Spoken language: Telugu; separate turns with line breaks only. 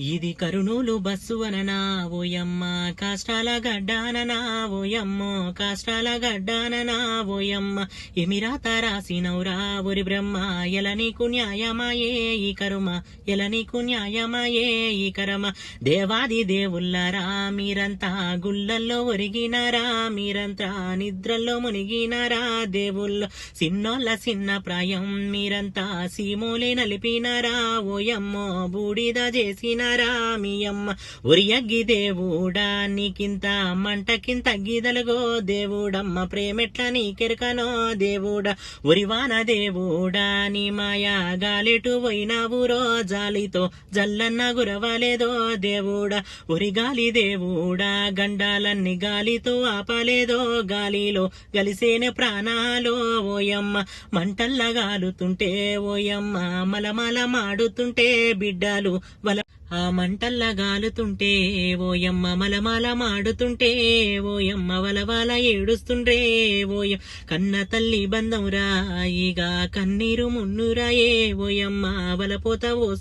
ఇది కరుణూలు బస్సు అననా ఓయమ్మ కాష్టాల గడ్డాననా ఓయమ్మో కాష్టాల గడ్డాననా ఓయమ్మ. ఎమిరాత రాసినవురా ఒరి బ్రహ్మ ఎల నీకు న్యాయమాయే ఈ కరుమ ఎల నీకు న్యాయమాయే ఈ కరమ. దేవాది దేవుళ్ళరా మీరంతా గుళ్ళల్లో ఒరిగినారా మీరంతా నిద్రల్లో మునిగినారా దేవుళ్ళు. సిన్నోళ్ళ చిన్న ప్రాయం మీరంతా సీమోలే నలిపినారా ఓయమ్మో బూడిద చేసిన మీ ఉరియగ్గి దేవుడా నీకింత మంటకింత గిదలుగో దేవుడమ్మ. ప్రేమెట్ల నీకెరకనో దేవుడా. ఉరివాన దేవుడా నీ మాయా గాలిటు పోయినావు జాలితో జల్లన్న గురవలేదో దేవుడా. ఒరి గాలి దేవుడా గండాలన్నీ గాలితో ఆపలేదో గాలిలో. గలిసేన ప్రాణాలో ఓయమ్మ. మంటల్లా గాలుతుంటే ఓయమ్మ. మలమల మాడుతుంటే బిడ్డలు. వల ఆ మంటల్ల గాలుతుంటే ఓయమ్మ మలమల మాడుతుంటే ఓయమ్మ వలవల ఏడుస్తుండ్రే ఓయ కన్న తల్లి బంధంరా ఇక కన్నీరు మున్నురాయే ఓయమ్మ వలపోత ఓ